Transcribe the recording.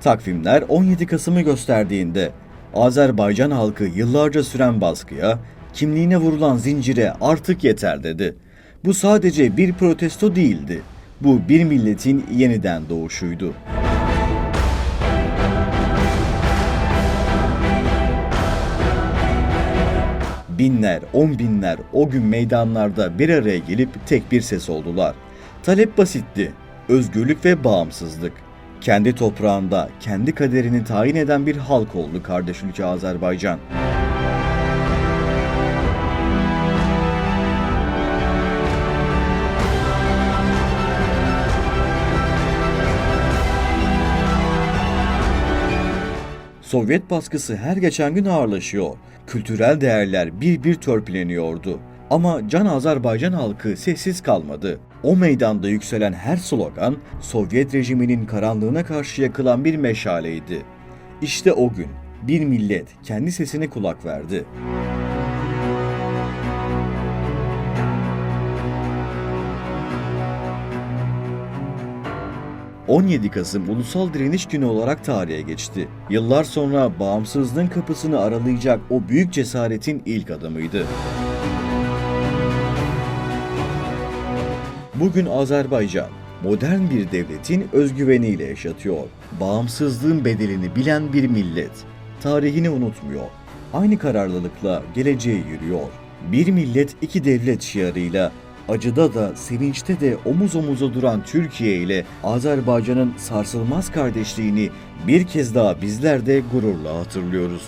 Takvimler 17 Kasım'ı gösterdiğinde Azerbaycan halkı yıllarca süren baskıya, kimliğine vurulan zincire artık yeter dedi. Bu sadece bir protesto değildi. Bu bir milletin yeniden doğuşuydu. Binler, on binler o gün meydanlarda bir araya gelip tek bir ses oldular. Talep basitti. Özgürlük ve bağımsızlık. Kendi toprağında kendi kaderini tayin eden bir halk oldu kardeş ülke Azerbaycan. Sovyet baskısı her geçen gün ağırlaşıyor. Kültürel değerler bir bir törpüleniyordu. Ama Can Azerbaycan halkı sessiz kalmadı. O meydanda yükselen her slogan Sovyet rejiminin karanlığına karşı yakılan bir meşaleydi. İşte o gün bir millet kendi sesine kulak verdi. ...17 Kasım Ulusal Direniş Günü olarak tarihe geçti. Yıllar sonra bağımsızlığın kapısını aralayacak o büyük cesaretin ilk adımıydı. Bugün Azerbaycan modern bir devletin özgüveniyle yaşatıyor. Bağımsızlığın bedelini bilen bir millet. Tarihini unutmuyor. Aynı kararlılıkla geleceğe yürüyor. Bir millet iki devlet şiarıyla acıda da sevinçte de omuz omuza duran Türkiye ile Azerbaycan'ın sarsılmaz kardeşliğini bir kez daha bizler de gururla hatırlıyoruz.